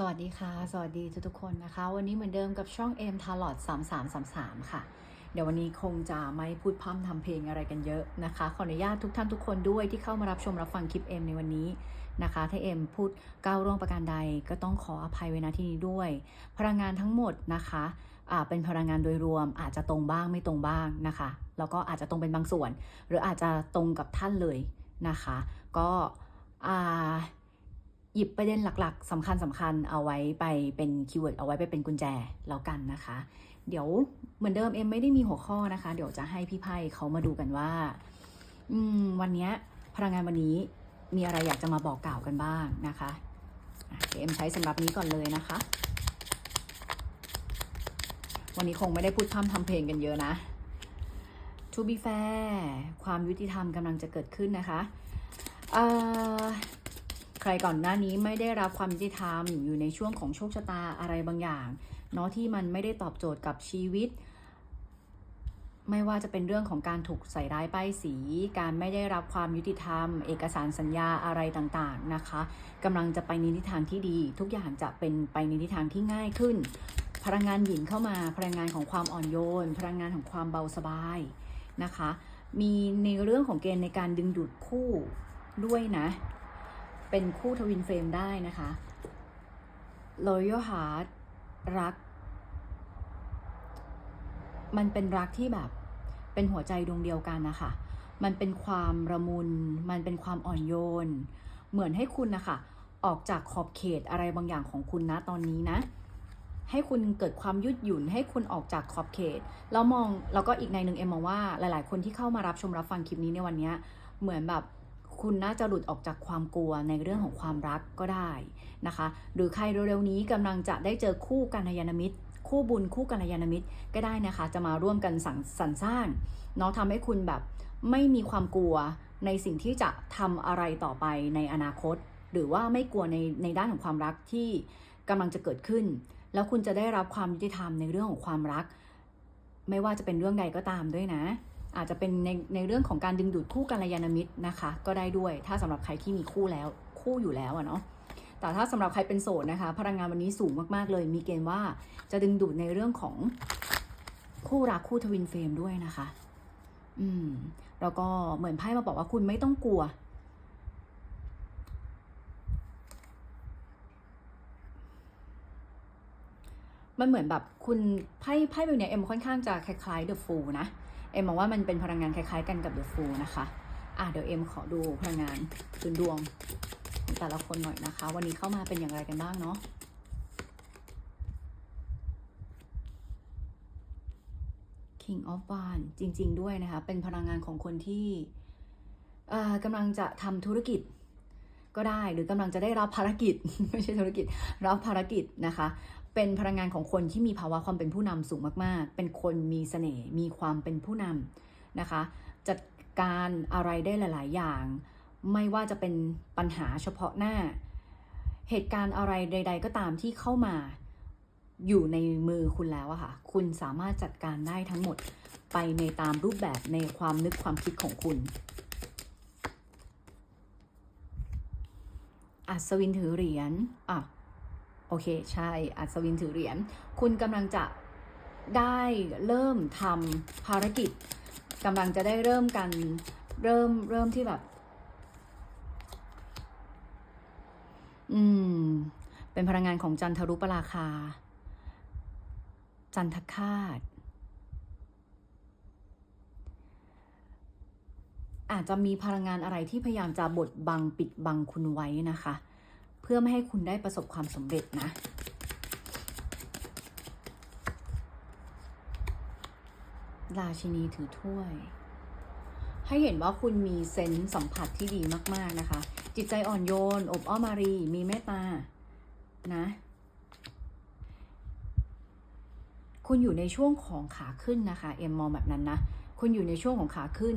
สวัสดีค่ะ สวัสดีทุกทุกคนนะคะ วันนี้เหมือนเดิมกับช่อง M t a l o t 3333ค่ะ เดี๋ยววันนี้คงจะไม่พูดพร่ำทำเพลงอะไรกันเยอะนะคะ ขออนุญาตทุกท่านทุกคนด้วยที่เข้ามารับชมรับฟังคลิป M ในวันนี้นะคะ ถ้า M พูดก้าวร่วงประการใดก็ต้องขออภัยไว้ณที่นี้ด้วย พลังงานทั้งหมดนะคะอ่าเป็นพลังงานโดยรวม อาจจะตรงบ้างไม่ตรงบ้างนะคะ แล้วก็อาจจะตรงเป็นบางส่วน หรืออาจจะตรงกับท่านเลยนะคะ ก็อ่า หยิบประเด็นหลักๆสำคัญสำคัญเอาไว้ไปเป็นคีย์เวิร์ดเอาไว้ไปเป็นกุญแจแล้วกันนะคะ เดี๋ยวเหมือนเดิมเอ็มไม่ได้มีหัวข้อนะคะ เดี๋ยวจะให้พี่ไพ่เขามาดูกันว่าอืมวันนี้พลังงานวันนี้มีอะไรอยากจะมาบอกกล่าวกันบ้างนะคะเดี๋ยวเอ็มใช้สำหรับนี้ก่อนเลยนะคะ วันนี้คงไม่ได้พูดพร่ำทำเพลงกันเยอะนะ To be fair ความยุติธรรมกำลังจะเกิดขึ้นนะคะเอ่อ รก่อนหน้านี้ไม่ได้รับความยุติธรรมอยู่ในช่วงของโชคชะตาอะไรบางอย่างเนาะที่มันไม่ได้ตอบโจทย์กับชีวิต ไม่ว่าจะเป็นเรื่องของการถูกใส่ร้ายป้ายสี การไม่ได้รับความยุติธรรม เอกสารสัญญาอะไรต่างๆนะคะกำลังจะไปในทิศทางที่ดี ทุกอย่างจะเป็นไปในทิศทางที่ง่ายขึ้น พลังงานหยินเข้ามาพลังงานของความอ่อนโยน พลังงานของความเบาสบายนะคะ มีในเรื่องของเกณฑ์ในการดึงดูดคู่ด้วยนะ เป็นคู่ทวินเฟรมได้นะคะ Royal Heart รัก มันเป็นรักที่แบบ เป็นหัวใจดวงเดียวกันนะคะ มันเป็นความระมุน มันเป็นความอ่อนโยน เหมือนให้คุณนะคะออกจากขอบเขตอะไรบางอย่างของคุณนะตอนนี้นะ ให้คุณเกิดความยืดหยุ่น ให้คุณออกจากขอบเขต แล้วมอง แล้วก็อีกในหนึ่งเอ็มมองว่าหลาย ๆ คนที่เข้ามารับชมรับฟังคลิปนี้ในวันนี้ เหมือนแบบ คุณน่าจะหลุดออกจากความกลัวในเรื่องของความรักก็ได้นะคะ หรือใครเร็วๆนี้กำลังจะได้เจอคู่กัลยาณมิตร คู่บุญคู่กัลยาณมิตรก็ได้นะคะ จะมาร่วมกันสั่งสรรสร้างเนาะทำให้คุณแบบไม่มีความกลัวในสิ่งที่จะทำอะไรต่อไปในอนาคต หรือว่าไม่กลัวในในด้านของความรักที่กำลังจะเกิดขึ้น แล้วคุณจะได้รับความยุติธรรมในเรื่องของความรัก ไม่ว่าจะเป็นเรื่องใดก็ตามด้วยนะ อาจจะเป็นในในเรื่องของการดึงดูดคู่กัลยาณมิตรนะคะ ก็ได้ด้วยถ้าสำหรับใครที่มีคู่แล้วคู่อยู่แล้วอะเนาะแต่ถ้าสำหรับใครเป็นโสดนะคะ พลังงานวันนี้สูงมากๆเลย มีเกณฑ์ว่าจะดึงดูดในเรื่องของคู่รักคู่ทวินเฟรมด้วยนะคะ อืม แล้วก็เหมือนไพ่มาบอกว่าคุณไม่ต้องกลัว มันเหมือนแบบคุณไพ่ไพ่แบบเนี้ยเอ็มค่อนข้างจะคล้ายๆเดอะฟูนะ เอ็มมองว่ามันเป็นพลังงานคล้ายๆกันกับเดอะฟูนะคะอะเดี๋ยวเอ็มขอดูพลังงานพื้นดวงของแต่ละคนหน่อยนะคะ วันนี้เข้ามาเป็นอย่างไรกันบ้างเนาะ King of w a n d จริง ๆ ด้วยนะคะ เป็นพลังงานของคนที่เอ่อกำลังจะทำธุรกิจก็ได้หรือกำลังจะได้รับภารกิจ ไม่ใช่ธุรกิจรับภารกิจนะคะ เป็นพลังงานของคนที่มีภาวะความเป็นผู้นำสูงมากๆ เป็นคนมีเสน่ห์ มีความเป็นผู้นำนะคะ จัดการอะไรได้หลาย ๆ อย่าง ไม่ว่าจะเป็นปัญหาเฉพาะหน้า เหตุการณ์อะไรใด ๆ ก็ตามที่เข้ามาอยู่ในมือคุณแล้วอะค่ะ คุณสามารถจัดการได้ทั้งหมดไปในตามรูปแบบในความนึกความคิดของคุณ อัศวินถือเหรียญอะ โอเค ใช่ อัศวินถือเหรียญ คุณกำลังจะได้เริ่มทำภารกิจกำลังจะได้เริ่มกัน เริ่มเริ่มที่แบบ อืม เป็นพลังงานของจันทรุปราคา จันทคาตอาจจะมีพลังงานอะไรที่พยายามจะบดบังปิดบังคุณไว้นะคะ เพื่อไม่ให้คุณได้ประสบความสำเร็จนะ ราชินีถือถ้วย ให้เห็นว่าคุณมีเซนส์สัมผัสที่ดีมากๆนะคะ จิตใจอ่อนโยน อบอ้อมอารี มีเมตตา นะคุณอยู่ในช่วงของขาขึ้นนะคะ เอ็มมองแบบนั้นนะ คุณอยู่ในช่วงของขาขึ้น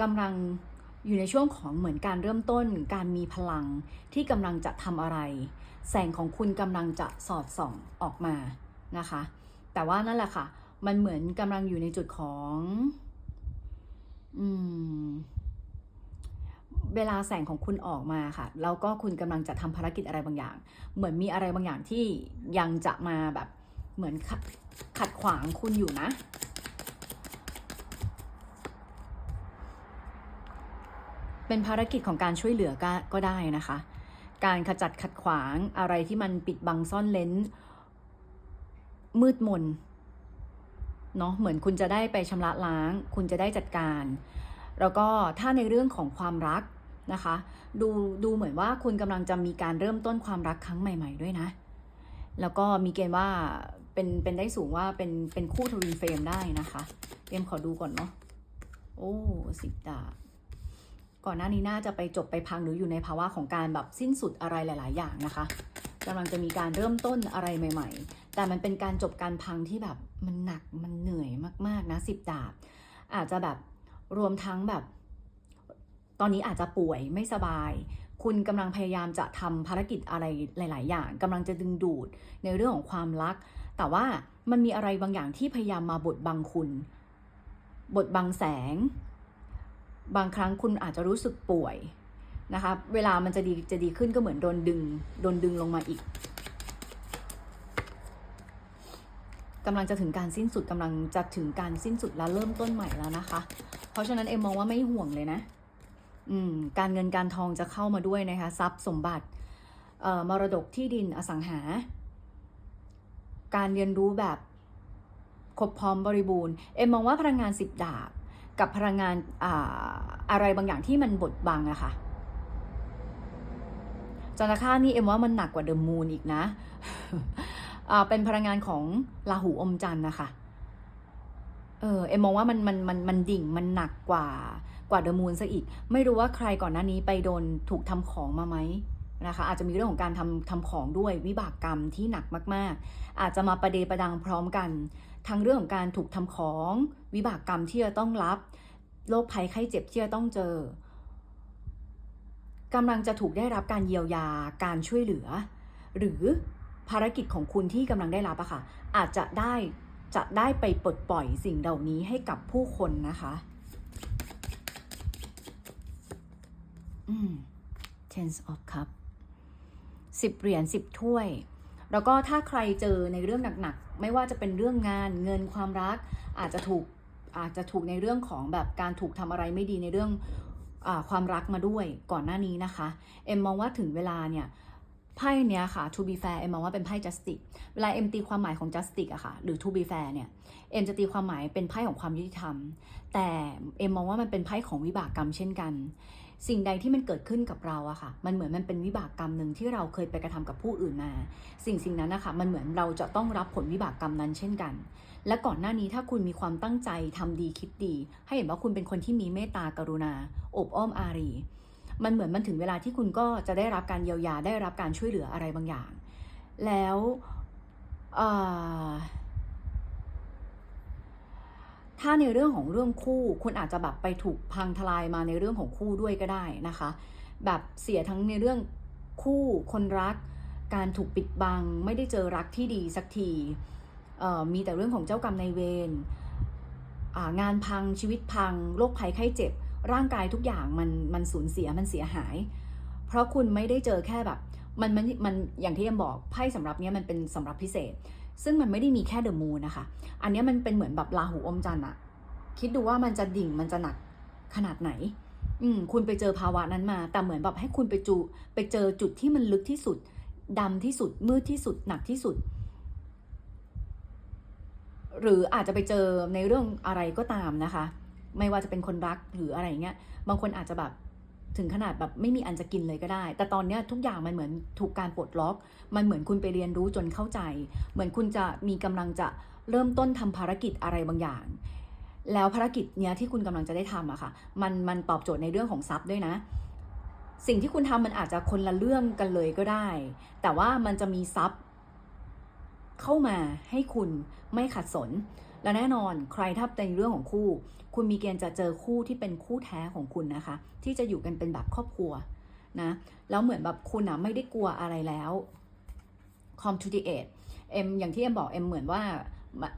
กำลัง อยู่ในช่วงของเหมือนการเริ่มต้นการมีพลังที่กำลังจะทำอะไร แสงของคุณกำลังจะสอดส่องออกมานะคะ แต่ว่านั่นแหละค่ะ มันเหมือนกำลังอยู่ในจุดของอืมเวลาแสงของคุณออกมาค่ะ แล้วก็คุณกำลังจะทำภารกิจอะไรบางอย่าง เหมือนมีอะไรบางอย่างที่ยังจะมาแบบเหมือนขขัดขวางคุณอยู่นะ เป็นภารกิจของการช่วยเหลือก็ก็ได้นะคะ การขจัดขัดขวางอะไรที่มันปิดบังซ่อนเลนมืดมนเนาะเหมือนคุณจะได้ไปชำระล้าง คุณจะได้จัดการ แล้วก็ถ้าในเรื่องของความรักนะคะ ดูดูเหมือนว่าคุณกำลังจะมีการเริ่มต้นความรักครั้งใหม่ ๆ ด้วยนะ แล้วก็มีเกณฑ์ว่าเป็นเป็นได้สูงว่าเป็นเป็นคู่ทวินเฟรมได้นะคะเตรียมขอดูก่อนเนาะโอ้สิบดาบ ก่อนหน้านี้น่าจะไปจบไปพังหรืออยู่ในภาวะของการแบบสิ้นสุดอะไรหลาย ๆ อย่างนะคะกำลังจะมีการเริ่มต้นอะไรใหม่ ๆ แต่มันเป็นการจบการพังที่แบบมันหนักมันเหนื่อยมากๆนะสิบดาบ อาจจะแบบรวมทั้งแบบ ตอนนี้อาจจะป่วยไม่สบาย คุณกำลังพยายามจะทำภารกิจอะไรหลาย ๆ อย่างกำลังจะดึงดูดในเรื่องของความรัก แต่ว่ามันมีอะไรบางอย่างที่พยายามมาบดบังคุณ บดบังแสง บางครั้งคุณอาจจะรู้สึกป่วยนะคะ เวลามันจะดีจะดีขึ้นก็เหมือนโดนดึง โดนดึงลงมาอีกกำลังจะถึงการสิ้นสุดกำลังจะถึงการสิ้นสุดและเริ่มต้นใหม่แล้วนะคะ เพราะฉะนั้นเอ็มมองว่าไม่ห่วงเลยนะ อืม การเงินการทองจะเข้ามาด้วยนะคะ ทรัพย์สมบัติ เอ่อ มรดกที่ดินอสังหา การเรียนรู้แบบครบพร้อมบริบูรณ์ เอ็มมองว่าพลังงานสิบดาบ กับพลังงานอ่าอะไรบางอย่างที่มันบดบังอะค่ะจันทคานี่เอ็มว่ามันหนักกว่าเดอะมูนอีกนะเป็นพลังงานของราหูอมจันทร์นะคะ เออเอ็มมองว่ามันมันมันมันดิ่งมันหนักกว่ากว่าเดอะมูนซะอีก ไม่รู้ว่าใครก่อนหน้านี้ไปโดนถูกทำของมาไหมนะคะ อาจจะมีเรื่องของการทำทำของด้วยวิบากกรรมที่หนักมาก ๆ อาจจะมาประเดประดังพร้อมกัน ทั้งเรื่องของการถูกทำของ วิบากกรรมที่จะต้องรับ โรคภัยไข้เจ็บที่จะต้องเจอกำลังจะถูกได้รับการเยียวยาการช่วยเหลือ หรือภารกิจของคุณที่กำลังได้รับอะค่ะ อาจจะได้จะได้ไปปลดปล่อยสิ่งเหล่านี้ให้กับผู้คนนะคะ อืม Ten of Cup สิบเหรียญสิบถ้วย แล้วก็ถ้าใครเจอในเรื่องหนักๆ ไม่ว่าจะเป็นเรื่องงานเงินความรัก อาจจะถูกอาจจะถูกในเรื่องของแบบการถูกทำอะไรไม่ดีในเรื่องอความรักมาด้วยก่อนหน้านี้นะคะ เอ็มมองว่าถึงเวลาเนี่ยไพ่เนี้ยค่ะ to be fair เอ็มมองว่าเป็นไพ่ justice เวลาเอ็มตีความหมายของ justice อะค่ะ หรือ to be fair เนี่ย เอ็มจะตีความหมายเป็นไพ่ของความยุติธรรม แต่เอ็มมองว่ามันเป็นไพ่ของวิบากกรรมเช่นกัน สิ่งใดที่มันเกิดขึ้นกับเราอะค่ะ มันเหมือนมันเป็นวิบากกรรมหนึ่งที่เราเคยไปกระทำกับผู้อื่นมา สิ่งสิ่งนั้นนะคะมันเหมือนเราจะต้องรับผลวิบากกรรมนั้นเช่นกัน และก่อนหน้านี้ถ้าคุณมีความตั้งใจทำดีคิดดี ให้เห็นว่าคุณเป็นคนที่มีเมตตากรุณา อบอ้อมอารี มันเหมือนมันถึงเวลาที่คุณก็จะได้รับการเยียวยาได้รับการช่วยเหลืออะไรบางอย่าง แล้วอ่อ ถ้าในเรื่องของเรื่องคู่ คุณอาจจะแบบไปถูกพังทลายมาในเรื่องของคู่ด้วยก็ได้นะคะ แบบเสียทั้งในเรื่องคู่คนรัก การถูกปิดบัง ไม่ได้เจอรักที่ดีสักทีมีแต่เรื่องของเจ้ากรรมนายเวรงานพังชีวิตพังโรคภัยไข้เจ็บ ร่างกายทุกอย่างมันมันสูญเสียมันเสียหาย เพราะคุณไม่ได้เจอแค่แบบ มันมันมันอย่างที่เอ็มบอกไพ่สำหรับเนี้ยมันเป็นสำหรับพิเศษ ซึ่งมันไม่ได้มีแค่เดอะมูนนะคะ อันนี้มันเป็นเหมือนแบบราหูอมจันทร์อะคิดดูว่ามันจะดิ่งมันจะหนักขนาดไหน อืมคุณไปเจอภาวะนั้นมา แต่เหมือนแบบให้คุณไปจูไปเจอจุดที่มันลึกที่สุดดำที่สุด มืดที่สุด หนักที่สุด หรืออาจจะไปเจอในเรื่องอะไรก็ตามนะคะ ไม่ว่าจะเป็นคนรักหรืออะไรเงี้ย บางคนอาจจะแบบ ถึงขนาดแบบไม่มีอันจะกินเลยก็ได้ แต่ตอนนี้ทุกอย่างมันเหมือนถูกการปลดล็อก มันเหมือนคุณไปเรียนรู้จนเข้าใจ เหมือนคุณจะมีกำลังจะเริ่มต้นทำภารกิจอะไรบางอย่าง แล้วภารกิจเนี้ยที่คุณกำลังจะได้ทำอะค่ะ มันมันตอบโจทย์ในเรื่องของทรัพย์ด้วยนะ สิ่งที่คุณทำมันอาจจะคนละเรื่องกันเลยก็ได้ แต่ว่ามันจะมีทรัพย์ เข้ามาให้คุณไม่ขัดสน และแน่นอนใครถ้าในเรื่องของคู่ คุณมีเกณฑ์จะเจอคู่ที่เป็นคู่แท้ของคุณนะคะ ที่จะอยู่กันเป็นแบบครอบครัวนะแล้วเหมือนแบบคุณอะไม่ได้กลัวอะไรแล้ว com to the eight เอ็มอย่างที่เอ็มบอกเอ็มเหมือนว่า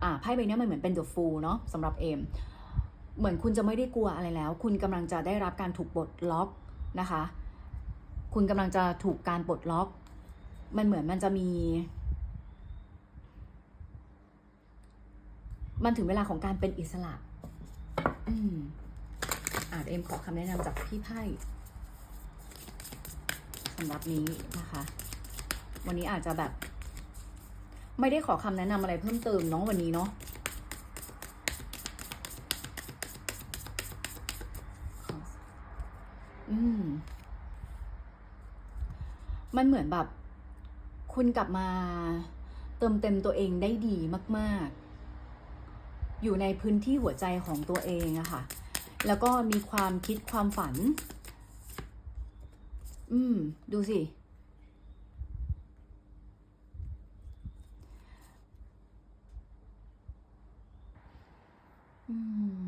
อ่าไพ่ใบเนี้ยมันเหมือนเป็น the fool เนาะสำหรับเอ็มเหมือนคุณจะไม่ได้กลัวอะไรแล้ว คุณกำลังจะได้รับการถูกปลดล็อกนะคะ คุณกำลังจะถูกการปลดล็อก มันเหมือนมันจะมี มันถึงเวลาของการเป็นอิสระ อืมอ่าเอ็มขอคำแนะนำจากพี่ไพ่สำหรับนี้นะคะ วันนี้อาจจะแบบ ไม่ได้ขอคำแนะนำอะไรเพิ่มเติมเนาะวันนี้เนาะอืม มันเหมือนแบบ คุณกลับมาเติมเต็มตัวเองได้ดีมาก ๆ อยู่ในพื้นที่หัวใจของตัวเองอะค่ะ แล้วก็มีความคิดความฝัน อืม ดูสิ อืม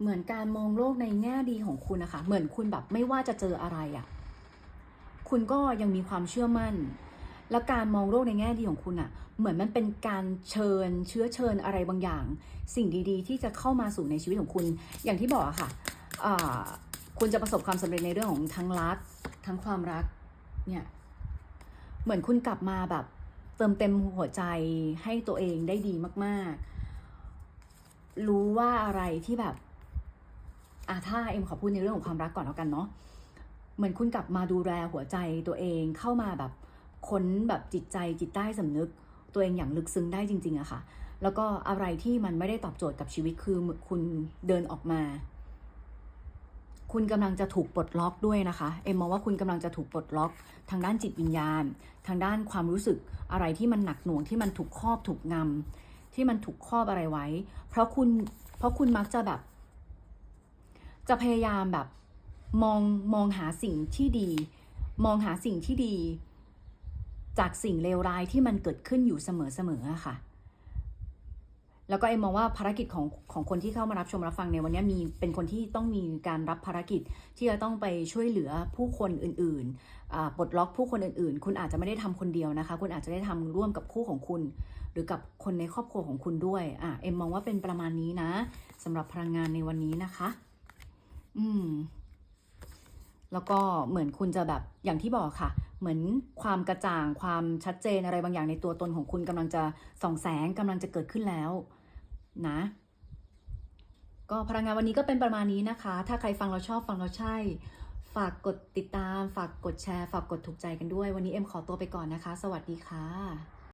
เหมือนการมองโลกในแง่ดีของคุณนะคะ เหมือนคุณแบบไม่ว่าจะเจออะไรอะ่ะคุณก็ยังมีความเชื่อมั่น แล้วการมองโลกในแง่ดีของคุณอะ่ะเหมือนมันเป็นการเชิญเชื้อเชิญอะไรบางอย่าง สิ่งดีๆ ที่จะเข้ามาสู่ในชีวิตของคุณ อย่างที่บอกอะค่ะคุณจะประสบความสำเร็จในเรื่องของทั้งรักทั้งความรักเนี่ยเหมือนคุณกลับมาแบบ เติมเต็มหัวใจให้ตัวเองได้ดีมาก ๆ รู้ว่าอะไรที่แบบอะถ้าเอ็มขอพูดในเรื่องของความรักก่อนแล้วกันเนาะเหมือนคุณกลับมาดูแลหัวใจตัวเองเข้ามาแบบ ค้นแบบจิตใจจิตใต้สำนึก ตัวเองอย่างลึกซึ้งได้จริงๆอะค่ะ แล้วก็อะไรที่มันไม่ได้ตอบโจทย์กับชีวิตคือคุณเดินออกมา คุณกำลังจะถูกปลดล็อกด้วยนะคะ เอ็มมองว่าคุณกำลังจะถูกปลดล็อก ทางด้านจิตวิญญาณ ทางด้านความรู้สึกอะไรที่มันหนักหน่วงที่มันถูกครอบถูกงำที่มันถูกครอบอะไรไว้ เพราะคุณเพราะคุณมักจะแบบ จะพยายามแบบมองมองหาสิ่งที่ดี มองหาสิ่งที่ดี จากสิ่งเลวร้ายที่มันเกิดขึ้นอยู่เสมอๆค่ะ แล้วก็เอ็มมองว่าภารกิจของของคนที่เข้ามารับชมรับฟังในวันนี้มีเป็นคนที่ต้องมีการรับภารกิจที่จะต้องไปช่วยเหลือผู้คนอื่นๆปลดล็อกผู้คนอื่นๆ คุณอาจจะไม่ได้ทำคนเดียวนะคะ คุณอาจจะได้ทำร่วมกับคู่ของคุณ หรือกับคนในครอบครัวของคุณด้วยอะเอ็มมองว่าเป็นประมาณนี้นะสำหรับพลังงานในวันนี้นะคะ อืม แล้วก็เหมือนคุณจะแบบอย่างที่บอกค่ะ เหมือนความกระจ่างความชัดเจนอะไรบางอย่างในตัวตนของคุณกำลังจะส่องแสงกำลังจะเกิดขึ้นแล้วนะ ก็พลังงานวันนี้ก็เป็นประมาณนี้นะคะ ถ้าใครฟังเราชอบฟังเราใช่ ฝากกดติดตาม ฝากกดแชร์ ฝากกดถูกใจกันด้วย วันนี้เอ็มขอตัวไปก่อนนะคะ สวัสดีค่ะ